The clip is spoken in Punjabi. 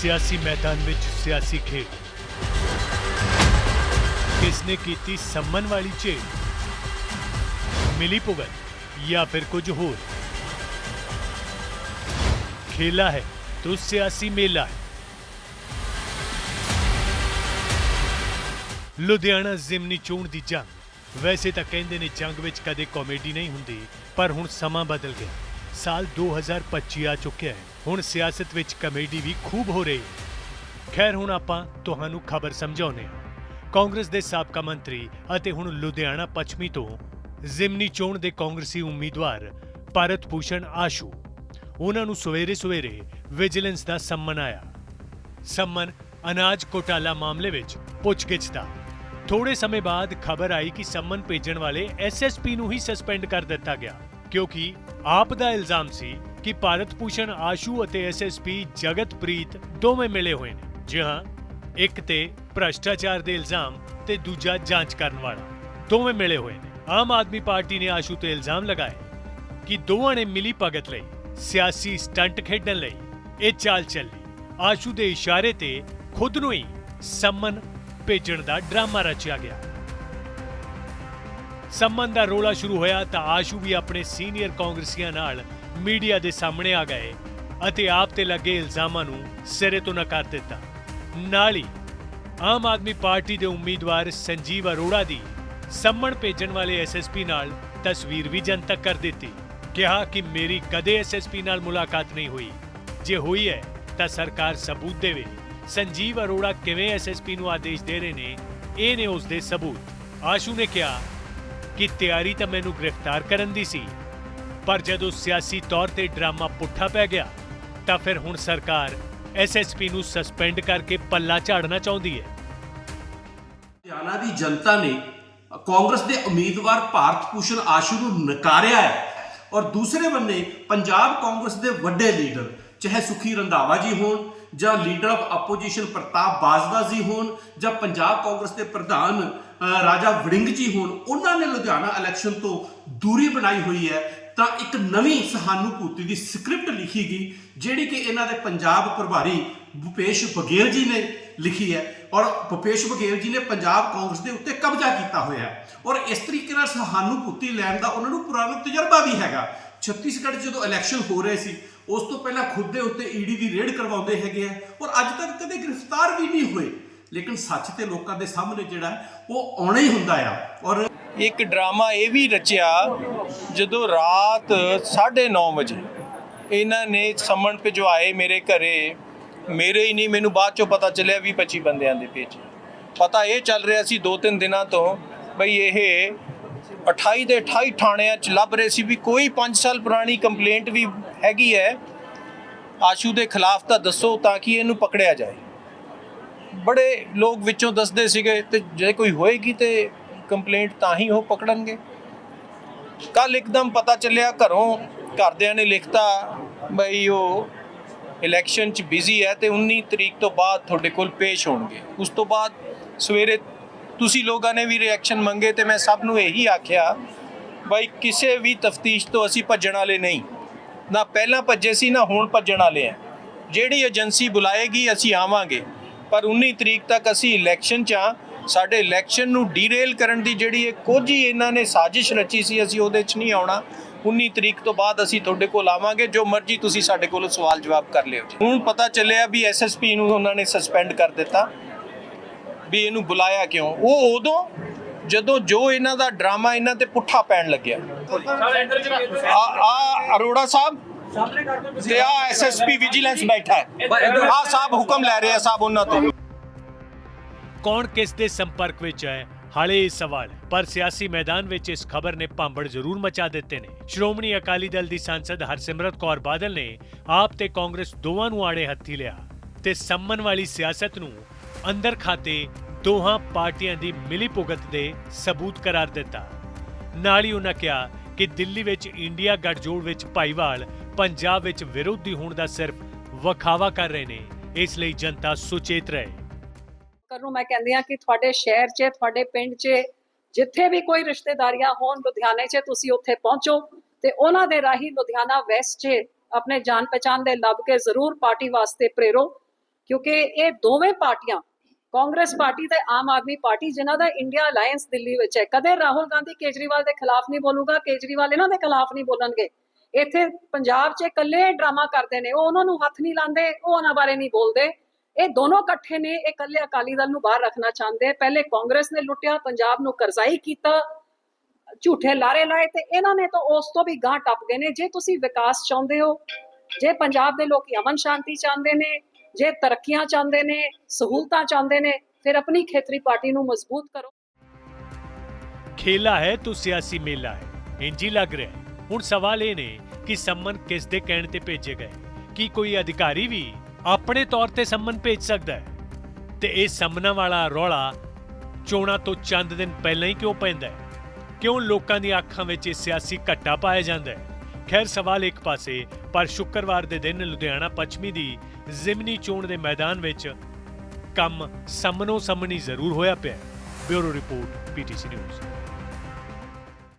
ਸਿਆਸੀ ਮੈਦਾਨ ਵਿੱਚ ਸਿਆਸੀ ਖੇਡ। ਕਿਸਨੇ ਕੀਤੀ ਸੰਮਨ ਵਾਲੀ ਝੇਲ ਮਿਲੀ ਭੁਗਤ ਜਾਂ ਫਿਰ ਕੁਝ ਹੋਰ? ਖੇਲਾ ਹੈ तो ਸਿਆਸੀ ਮੇਲਾ ਹੈ। ਲੁਧਿਆਣਾ ਜ਼ਿਮਨੀ ਚੋਣ ਦੀ ਜੰਗ। ਵੈਸੇ ਤਾਂ ਕਹਿੰਦੇ ਨੇ ਜੰਗ ਵਿੱਚ ਕਦੇ ਕਾਮੇਡੀ ਨਹੀਂ ਹੁੰਦੀ, ਪਰ ਹੁਣ ਸਮਾਂ ਬਦਲ ਗਿਆ। ਸਾਲ 2025 ਆ ਚੁੱਕਿਆ ਹੈ। ਹੁਣ ਸਿਆਸਤ ਵਿੱਚ ਕਮੇਡੀ ਵੀ ਖੂਬ ਹੋ ਰਹੀ ਹੈ। ਖੈਰ, ਹੁਣ ਆਪਾਂ ਤੁਹਾਨੂੰ ਖਬਰ ਸਮਝਾਉਂਦੇ ਹਾਂ। ਕਾਂਗਰਸ ਦੇ ਸਾਬਕਾ ਮੰਤਰੀ ਅਤੇ ਹੁਣ ਲੁਧਿਆਣਾ ਪੱਛਮੀ ਤੋਂ ਜ਼ਿਮਨੀ ਚੋਣ ਦੇ ਕਾਂਗਰਸੀ ਉਮੀਦਵਾਰ ਭਾਰਤ ਭੂਸ਼ਣ ਆਸ਼ੂ। ਉਹਨਾਂ ਨੂੰ ਸਵੇਰੇ ਸਵੇਰੇ ਵਿਜੀਲੈਂਸ ਦਾ ਸੰਮਨ ਆਇਆ। ਸੰਮਨ ਅਨਾਜ ਘੋਟਾਲਾ ਮਾਮਲੇ ਵਿੱਚ ਪੁੱਛਗਿੱਛ ਦਾ। ਥੋੜੇ ਸਮੇਂ ਬਾਅਦ ਖਬਰ ਆਈ ਕਿ ਸੰਮਨ ਭੇਜਣ ਵਾਲੇ ਐਸਐਸਪੀ ਨੂੰ ਹੀ ਸਸਪੈਂਡ ਕਰ ਦਿੱਤਾ ਗਿਆ, ਕਿਉਂਕਿ ਆਪ ਦਾ ਇਲਜ਼ਾਮ ਸੀ ਕਿ ਭਾਰਤ ਭੂਸ਼ਣ ਆਸ਼ੂ ਅਤੇ ਐਸਐਸਪੀ ਜਗਤਪ੍ਰੀਤ ਦੋਵੇਂ ਮਿਲੇ ਹੋਏ ਨੇ। ਜੀ ਹਾਂ, ਇੱਕ ਤੇ ਭ੍ਰਸ਼ਟਾਚਾਰ ਦੇ ਇਲਜ਼ਾਮ ਤੇ ਦੂਜਾ ਜਾਂਚ ਕਰਨ ਵਾਲਾ ਦੋਵੇਂ ਮਿਲੇ ਹੋਏ ਨੇ। ਆਮ ਆਦਮੀ ਪਾਰਟੀ ਨੇ ਆਸ਼ੂ ਤੇ ਇਲਜ਼ਾਮ ਲਗਾਏ ਕਿ ਦੋਵਾਂ ਨੇ ਮਿਲੀ ਭਗਤ ਲਈ ਸਿਆਸੀ ਸਟੰਟ ਖੇਡਣ ਲਈ ਇਹ ਚਾਲ ਚੱਲੀ। ਆਸ਼ੂ ਦੇ ਇਸ਼ਾਰੇ ਤੇ ਖੁਦ ਨੂੰ ਹੀ ਸੰਮਨ ਭੇਜਣ ਦਾ ਡਰਾਮਾ ਰਚਿਆ ਗਿਆ। ਸੰਮਨ ਦਾ ਰੋਲਾ ਸ਼ੁਰੂ ਹੋਇਆ ਤਾਂ ਆਸ਼ੂ ਵੀ ਆਪਣੇ ਸੀਨੀਅਰ ਕਾਂਗਰਸੀਆਂ ਨਾਲ ਮੀਡੀਆ ਦੇ ਸਾਹਮਣੇ ਆ ਗਏ ਅਤੇ ਆਪ ਤੇ ਲੱਗੇ ਇਲਜ਼ਾਮਾਂ ਨੂੰ ਸਿਰੇ ਤੋਂ ਨਕਾਰ ਦਿੱਤਾ। ਨਾਲ ਹੀ ਆਮ ਆਦਮੀ ਪਾਰਟੀ ਦੇ ਉਮੀਦਵਾਰ ਸੰਜੀਵ ਅਰੋੜਾ ਦੀ ਸੰਮਣ ਭੇਜਣ ਵਾਲੇ ਐਸਐਸਪੀ ਨਾਲ ਤਸਵੀਰ ਵੀ ਜਨਤਕ ਕਰ ਦਿੱਤੀ। ਕਿਹਾ ਕਿ ਮੇਰੀ ਕਦੇ ਐਸਐਸਪੀ ਨਾਲ ਮੁਲਾਕਾਤ ਨਹੀਂ ਹੋਈ। ਜੇ ਹੋਈ ਹੈ ਤਾਂ ਸਰਕਾਰ ਸਬੂਤ ਦੇਵੇ। ਸੰਜੀਵ ਅਰੋੜਾ ਕਿਵੇਂ ਐਸਐਸਪੀ ਨੂੰ ਆਦੇਸ਼ ਦੇ ਰਹੇ ਨੇ, ਇਹ ਨੇ ਉਸ ਦੇ ਸਬੂਤ। ਆਸ਼ੂ ਨੇ ਕਿਹਾ ਕਿ ਤਿਆਰੀ ਤਾਂ ਮੈਨੂੰ ਗ੍ਰਿਫਤਾਰ ਕਰਨ ਦੀ ਸੀ, ਪਰ ਜਦੋਂ ਸਿਆਸੀ ਤੌਰ ਤੇ ਡਰਾਮਾ ਪੁੱਠਾ ਪੈ ਗਿਆ, ਤਾਂ ਫਿਰ ਹੁਣ ਸਰਕਾਰ ਐਸਐਸਪੀ ਨੂੰ ਸਸਪੈਂਡ ਕਰਕੇ ਪੱਲਾ ਝਾੜਨਾ ਚਾਹੁੰਦੀ ਹੈ। ਹਰਿਆਣਾ ਦੀ ਜਨਤਾ ਨੇ ਕਾਂਗਰਸ ਦੇ ਉਮੀਦਵਾਰ ਭਾਰਤ ਭੂਸ਼ਣ ਆਸ਼ੂ ਨੂੰ ਨਕਾਰਿਆ ਹੈ ਔਰ ਦੂਸਰੇ ਬੰਨੇ ਪੰਜਾਬ ਕਾਂਗਰਸ ਦੇ ਵੱਡੇ ਲੀਡਰ, ਚਾਹੇ ਸੁਖੀ ਰੰਧਾਵਾ ਜੀ ਹੋਣ ਜਾਂ leader of opposition Partap Bajwa ji ਹੋਣ ਜਾਂ ਪੰਜਾਬ ਕਾਂਗਰਸ ਦੇ ਪ੍ਰਧਾਨ ਰਾਜਾ ਵੜਿੰਗ ਜੀ ਹੋਣ, ਉਹਨਾਂ ਨੇ ਲੁਧਿਆਣਾ ਇਲੈਕਸ਼ਨ ਤੋਂ ਦੂਰੀ ਬਣਾਈ ਹੋਈ ਹੈ। ਤਾਂ ਇੱਕ ਨਵੀਂ ਸਹਾਨੂਭੂਤੀ ਦੀ ਸਕ੍ਰਿਪਟ ਲਿਖੀ ਗਈ, ਜਿਹੜੀ ਕਿ ਇਹਨਾਂ ਦੇ ਪੰਜਾਬ ਪ੍ਰਭਾਰੀ ਭੁਪੇਸ਼ ਬਘੇਲ ਜੀ ਨੇ ਲਿਖੀ ਹੈ ਔਰ ਭੁਪੇਸ਼ ਬਘੇਲ ਜੀ ਨੇ ਪੰਜਾਬ ਕਾਂਗਰਸ ਦੇ ਉੱਤੇ ਕਬਜ਼ਾ ਕੀਤਾ ਹੋਇਆ ਔਰ ਇਸ ਤਰੀਕੇ ਨਾਲ ਸਹਾਨੂਭੂਤੀ ਲੈਣ ਦਾ ਉਹਨਾਂ ਨੂੰ ਪੁਰਾਣਾ ਤਜਰਬਾ ਵੀ ਹੈਗਾ। ਛੱਤੀਸਗੜ੍ਹ 'ਚ ਜਦੋਂ ਇਲੈਕਸ਼ਨ ਹੋ ਰਹੇ ਸੀ, ਉਸ ਤੋਂ ਪਹਿਲਾਂ ਖੁਦ ਦੇ ਉੱਤੇ ਈਡੀ ਦੀ ਰੇਡ ਕਰਵਾਉਂਦੇ ਹੈਗੇ ਆ ਔਰ ਅੱਜ ਤੱਕ ਕਦੇ ਗ੍ਰਿਫਤਾਰ ਵੀ ਨਹੀਂ ਹੋਏ। ਲੇਕਿਨ ਸੱਚ ਤੇ ਲੋਕਾਂ ਦੇ ਸਾਹਮਣੇ ਜਿਹੜਾ ਉਹ ਆਉਣਾ ਹੀ ਹੁੰਦਾ ਆ। ਔਰ ਇੱਕ ਡਰਾਮਾ ਇਹ ਵੀ ਰਚਿਆ, ਜਦੋਂ ਰਾਤ 9:30 ਵਜੇ ਇਹਨਾਂ ਨੇ ਸੰਮਣ ਭਿਜਵਾਏ ਮੇਰੇ ਘਰੇ, ਮੇਰੇ ਹੀ ਨਹੀਂ, ਮੈਨੂੰ ਬਾਅਦ ਚੋਂ ਪਤਾ ਚੱਲਿਆ ਵੀ 25 ਬੰਦਿਆਂ ਦੇ ਭੇਜੇ ਪਤਾ ਇਹ ਚੱਲ ਰਿਹਾ ਸੀ ਦੋ ਤਿੰਨ ਦਿਨਾਂ ਤੋਂ, ਬਈ ਇਹ 28 ਦੇ 28 ਥਾਣਿਆਂ 'ਚ ਲੱਭ ਰਹੇ ਸੀ ਵੀ ਕੋਈ 5 ਸਾਲ ਪੁਰਾਣੀ ਕੰਪਲੇਂਟ ਵੀ ਹੈਗੀ ਹੈ। ਆਸ਼ੂ ਦੇ ਖਿਲਾਫ ਤਾਂ ਦੱਸੋ ਤਾਂ ਕਿ ਇਹਨੂੰ ਪਕੜਿਆ ਜਾਏ। ਬੜੇ ਲੋਕ ਵਿੱਚੋਂ ਦੱਸਦੇ ਸੀਗੇ ਤੇ ਜੇ ਕੋਈ ਹੋਏਗੀ ਤੇ ਕੰਪਲੇਂਟ ਤਾਂ ਹੀ ਉਹ ਪਕੜਨਗੇ। ਕੱਲ ਇੱਕਦਮ ਪਤਾ ਚੱਲਿਆ ਘਰੋਂ ਘਰਦਿਆਂ ਨੇ ਲਿਖਤਾ ਬਈ ਉਹ ਇਲੈਕਸ਼ਨ 'ਚ ਬਿਜ਼ੀ ਹੈ ਤੇ 19 ਤਰੀਕ ਤੋਂ ਬਾਅਦ ਤੁਹਾਡੇ ਕੋਲ ਪੇਸ਼ ਹੋਣਗੇ। ਉਸ ਤੋਂ ਬਾਅਦ ਸਵੇਰੇ ਤੁਸੀਂ ਲੋਕਾਂ ਨੇ ਵੀ ਰਿਐਕਸ਼ਨ ਮੰਗੇ ਤੇ ਮੈਂ ਸਭ ਨੂੰ ਇਹੀ ਆਖਿਆ, ਬਈ ਕਿਸੇ ਵੀ ਤਫਤੀਸ਼ ਤੋਂ ਅਸੀਂ ਭੱਜਣ ਵਾਲੇ ਨਹੀਂ। ਨਾ ਪਹਿਲਾਂ ਭੱਜੇ ਸੀ, ਨਾ ਹੁਣ ਭੱਜਣ ਵਾਲੇ ਆ। ਜਿਹੜੀ ਏਜੰਸੀ ਬੁਲਾਏਗੀ, ਅਸੀਂ ਆਵਾਂਗੇ। ਪਰ 19 ਤਰੀਕ ਤੱਕ ਅਸੀਂ ਇਲੈਕਸ਼ਨ 'ਚ ਆ। ਸਾਡੇ ਇਲੈਕਸ਼ਨ ਨੂੰ ਡੀਰੇਲ ਕਰਨ ਦੀ ਜਿਹੜੀ ਇਹ ਕੋਝੀ ਇਹਨਾਂ ਨੇ ਸਾਜ਼ਿਸ਼ ਰਚੀ ਸੀ, ਅਸੀਂ ਉਹਦੇ 'ਚ ਨਹੀਂ ਆਉਣਾ। 19 ਤਰੀਕ ਤੋਂ ਬਾਅਦ ਅਸੀਂ ਤੁਹਾਡੇ ਕੋਲ ਆਵਾਂਗੇ। ਜੋ ਮਰਜ਼ੀ ਤੁਸੀਂ ਸਾਡੇ ਕੋਲ ਸਵਾਲ ਜਵਾਬ ਕਰ ਲਿਓ ਹੁਣ ਪਤਾ ਚੱਲਿਆ ਵੀ ਐਸਐਸਪੀ ਨੂੰ ਉਹਨਾਂ ਨੇ ਸਸਪੈਂਡ ਕਰ ਦਿੱਤਾ। ਵੀ ਇਹਨੂੰ ਬੁਲਾਇਆ ਕਿਉਂ? ਉਹ ਉਦੋਂ ਜਦੋਂ ਜੋ ਇਹਨਾਂ ਦਾ ਡਰਾਮਾ ਇਹਨਾਂ ਤੇ ਪੁੱਠਾ ਪੈਣ ਲੱਗਿਆ। ਆ ਆ ਅਰੋੜਾ ਸਾਹਿਬ ਤੇ ਆ ਐਸਐਸਪੀ ਵਿਜੀਲੈਂਸ ਬੈਠਾ ਹੈ। ਆ ਸਾਹਿਬ ਹੁਕਮ ਲੈ ਰਹੇ ਆ ਸਾਹਿਬ ਉਹਨਾਂ ਤੋਂ। ਕੌਣ ਕਿਸ ਦੇ ਸੰਪਰਕ ਵਿੱਚ ਹੈ? ਹਾਲੇ ਇਹ ਸਵਾਲ ਪਰ ਸਿਆਸੀ ਮੈਦਾਨ ਵਿੱਚ ਇਸ ਖਬਰ ਨੇ ਭਾਂਬੜ ਜ਼ਰੂਰ ਮਚਾ ਦਿੱਤੇ ਨੇ। ਸ਼੍ਰੋਮਣੀ ਅਕਾਲੀ ਦਲ ਦੀ ਸਾਂਸਦ ਹਰਸਿਮਰਤ ਕੌਰ ਬਾਦਲ ਨੇ ਆਪ ਤੇ ਕਾਂਗਰਸ ਦੋਵਾਂ ਨੂੰ ਆੜੇ ਹੱਥੀ ਲਿਆ ਤੇ ਸੰਮਨ ਵਾਲੀ ਸਿਆਸਤ ਨੂੰ ਅੰਦਰ ਖਾਤੇ ਦੋਹਾਂ ਪਾਰਟੀਆਂ ਦੀ ਮਿਲੀ ਭੁਗਤ ਦੇ ਸਬੂਤ ਕਰਾਰ ਦਿੱਤਾ। ਨਾਲ ਹੀ ਉਹਨਾਂ ਕਿਹਾ ਕਿ ਦਿੱਲੀ ਵਿੱਚ ਇੰਡੀਆ ਗੱਠਜੋੜ ਵਿੱਚ ਭਾਈਵਾਲ ਪੰਜਾਬ ਵਿੱਚ ਵਿਰੋਧੀ ਹੋਣ ਦਾ ਸਿਰਫ ਵਖਾਵਾ ਕਰ ਰਹੇ ਨੇ। ਇਸ ਲਈ ਜਨਤਾ ਸੁਚੇਤ ਰਹੇ। ਕਰ ਮੈਂ ਕਹਿੰਦੀ ਆ ਕਿ ਤੁਹਾਡੇ ਸ਼ਹਿਰ 'ਚ, ਤੁਹਾਡੇ ਪਿੰਡ 'ਚ ਜਿੱਥੇ ਵੀ ਕੋਈ ਰਿਸ਼ਤੇਦਾਰੀਆਂ ਹੋਣ ਲੁਧਿਆਣੇ 'ਚ, ਤੁਸੀਂ ਉੱਥੇ ਪਹੁੰਚੋ ਤੇ ਉਹਨਾਂ ਦੇ ਰਾਹੀਂ ਲੁਧਿਆਣਾ ਵੈਸਟ 'ਚ ਆਪਣੇ ਜਾਣ ਪਛਾਣ ਦੇ ਲੱਭ ਕੇ ਜ਼ਰੂਰ ਪਾਰਟੀ ਵਾਸਤੇ ਪ੍ਰੇਰੋ, ਕਿਉਂਕਿ ਇਹ ਦੋਵੇਂ ਪਾਰਟੀਆਂ ਕਾਂਗਰਸ ਪਾਰਟੀ ਤੇ ਆਮ ਆਦਮੀ ਪਾਰਟੀ, ਜਿਨ੍ਹਾਂ ਦਾ ਇੰਡੀਆ ਅਲਾਈਅੰਸ ਦਿੱਲੀ ਵਿੱਚ ਹੈ। ਕਦੇ ਰਾਹੁਲ ਗਾਂਧੀ ਕੇਜਰੀਵਾਲ ਦੇ ਖਿਲਾਫ ਨਹੀਂ ਬੋਲੂਗਾ, ਕੇਜਰੀਵਾਲ ਇਹਨਾਂ ਦੇ ਖਿਲਾਫ ਨਹੀਂ ਬੋਲਣਗੇ। ਇੱਥੇ ਪੰਜਾਬ 'ਚ ਇਕੱਲੇ ਡਰਾਮਾ ਕਰਦੇ ਨੇ, ਉਹ ਉਹਨਾਂ ਨੂੰ ਹੱਥ ਨਹੀਂ ਲਾਉਂਦੇ, ਉਹ ਉਹਨਾਂ ਬਾਰੇ ਨਹੀਂ ਬੋਲਦੇ। ਇਹ ਦੋਨੋਂ ਇਕੱਠੇ ਨੇ, ਇਹ ਇਕੱਲੇ ਅਕਾਲੀ ਦਲ ਨੂੰ ਬਾਹਰ ਰੱਖਣਾ ਚਾਹੁੰਦੇ। ਪਹਿਲੇ ਕਾਂਗਰਸ ਨੇ ਲੁੱਟਿਆ, ਪੰਜਾਬ ਨੂੰ ਕਰਜ਼ਾਈ ਕੀਤਾ, ਝੂਠੇ ਲਾਰੇ ਲਾਏ ਤੇ ਇਹਨਾਂ ਨੇ ਤਾਂ ਉਸ ਤੋਂ ਵੀ ਗਾਂ ਟੱਪ ਗਏ ਨੇ। ਜੇ ਤੁਸੀਂ ਵਿਕਾਸ ਚਾਹੁੰਦੇ ਹੋ, ਜੇ ਪੰਜਾਬ ਦੇ ਲੋਕ ਅਮਨ ਸ਼ਾਂਤੀ ਚਾਹੁੰਦੇ ਨੇ ਜੇ ਤਰੱਕੀਆਂ ਚਾਹੁੰਦੇ ਨੇ, ਸਹੂਲਤਾਂ ਚਾਹੁੰਦੇ ਨੇ, ਫਿਰ ਆਪਣੀ ਖੇਤਰੀ ਪਾਰਟੀ ਨੂੰ ਮਜ਼ਬੂਤ ਕਰੋ। ਖੇਲਾ ਹੈ, ਤਾਂ ਸਿਆਸੀ ਮੇਲਾ ਹੈ। ਇੰਜ ਹੀ ਲੱਗ ਰਿਹਾ ਹੈ। ਹੁਣ ਸਵਾਲ ਇਹ ਨੇ ਕਿ ਸੰਮਨ ਕਿਸ ਦੇ ਕਹਿਣ ਤੇ ਭੇਜੇ ਗਏ? ਕੀ ਕੋਈ ਅਧਿਕਾਰੀ ਵੀ ਆਪਣੇ ਤੌਰ ਤੇ ਸੰਮਨ ਭੇਜ ਸਕਦਾ ਹੈ? ਤੇ ਇਹ ਸੰਮਨਾਂ ਵਾਲਾ ਰੌਲਾ ਚੋਣਾਂ ਤੋਂ ਚੰਦ ਦਿਨ ਪਹਿਲਾਂ ਹੀ ਕਿਉਂ ਪੈਂਦਾ ਹੈ? ਕਿਉਂ ਲੋਕਾਂ ਦੀਆਂ ਅੱਖਾਂ ਵਿੱਚ ਇਹ ਸਿਆਸੀ ਘੱਟਾ ਪਾਇਆ ਜਾਂਦਾ ਹੈ? ਖੈਰ ਸਵਾਲ ਇੱਕ ਪਾਸੇ, ਪਰ ਸ਼ੁੱਕਰਵਾਰ ਦੇ ਦਿਨ ਲੁਧਿਆਣਾ ਪੱਛਮੀ ਦੀ ਜ਼ਿਮਨੀ ਚੋਣ ਦੇ ਮੈਦਾਨ ਵਿੱਚ ਕੰਮ ਸਾਹਮਣੋ ਸਾਹਮਣੀ ਜ਼ਰੂਰ ਹੋਇਆ ਪਿਆ। Bureau report PTC news.